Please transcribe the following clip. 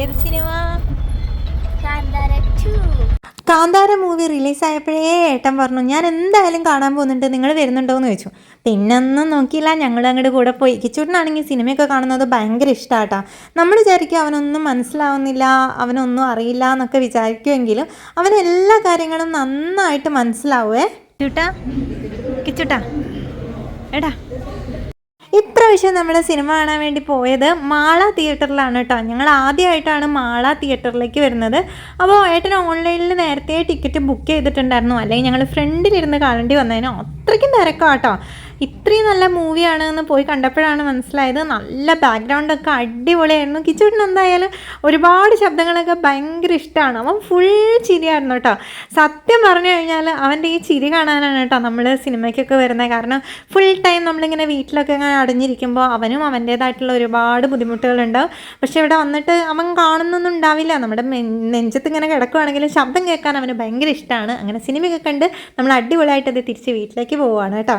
ഏത് സിനിമ? കാന്താര 2 കാന്താര മൂവി റിലീസായപ്പോഴേ ഏട്ടൻ പറഞ്ഞു ഞാൻ എന്തായാലും കാണാൻ പോകുന്നുണ്ട് നിങ്ങൾ വരുന്നുണ്ടോ എന്ന് ചോദിച്ചു. പിന്നൊന്നും നോക്കിയില്ല ഞങ്ങൾ അങ്ങോട്ട് കൂടെ പോയി. കിച്ചൂട്ടനാണെങ്കിൽ സിനിമയൊക്കെ കാണുന്നത് ഭയങ്കര ഇഷ്ടമാട്ടാ നമ്മൾ വിചാരിക്കും അവനൊന്നും മനസ്സിലാവുന്നില്ല അവനൊന്നും അറിയില്ല എന്നൊക്കെ വിചാരിക്കുമെങ്കിലും അവൻ എല്ലാ കാര്യങ്ങളും നന്നായിട്ട് മനസ്സിലാവുമേ കിച്ചൂട്ടാ കിച്ചൂട്ടാ. എടാ ഇപ്രാവശ്യം നമ്മൾ സിനിമ കാണാൻ വേണ്ടി പോയത് മാള തിയേറ്ററിലാണ് കേട്ടോ. ഞങ്ങൾ ആദ്യമായിട്ടാണ് മാള തിയേറ്ററിലേക്ക് വരുന്നത്. അപ്പോൾ ഏട്ടൻ ഓൺലൈനിൽ നേരത്തെ ടിക്കറ്റ് ബുക്ക് ചെയ്തിട്ടുണ്ടായിരുന്നു. അല്ലെങ്കിൽ ഞങ്ങൾ ഫ്രണ്ടിലിരുന്ന് കാണേണ്ടി വന്നതിന് അത്രയ്ക്കും തിരക്കാട്ടോ. ഇത്രയും നല്ല മൂവിയാണ് എന്ന് പോയി കണ്ടപ്പോഴാണ് മനസ്സിലായത്. നല്ല ബാക്ക്ഗ്രൗണ്ടൊക്കെ അടിപൊളിയായിരുന്നു. കിച്ചൂട്ടിന് എന്തായാലും ഒരുപാട് ശബ്ദങ്ങളൊക്കെ ഭയങ്കര ഇഷ്ടമാണ് അവൻ ഫുൾ ചിരിയായിരുന്നു കേട്ടോ. സത്യം പറഞ്ഞു കഴിഞ്ഞാൽ അവന്റെ ഈ ചിരി കാണാനാണ് കേട്ടോ നമ്മൾ സിനിമയ്ക്കൊക്കെ വരുന്നത്. കാരണം ഫുൾ ടൈം നമ്മളിങ്ങനെ വീട്ടിലൊക്കെ ഇങ്ങനെ അടഞ്ഞിരിക്കുമ്പോൾ അവനും അവന്റേതായിട്ടുള്ള ഒരുപാട് ബുദ്ധിമുട്ടുകളുണ്ടാവും പക്ഷേ ഇവിടെ വന്നിട്ട് അവൻ കാണുന്നൊന്നും ഉണ്ടാവില്ല. നമ്മുടെ നെഞ്ചത്ത് ഇങ്ങനെ കിടക്കുവാണെങ്കിലും ശബ്ദം കേൾക്കാൻ അവന് ഭയങ്കര ഇഷ്ടമാണ് അങ്ങനെ സിനിമയൊക്കെ കണ്ട് നമ്മൾ അടിപൊളിയായിട്ട് അത് തിരിച്ച് വീട്ടിലേക്ക് പോവുകയാണ് കേട്ടോ.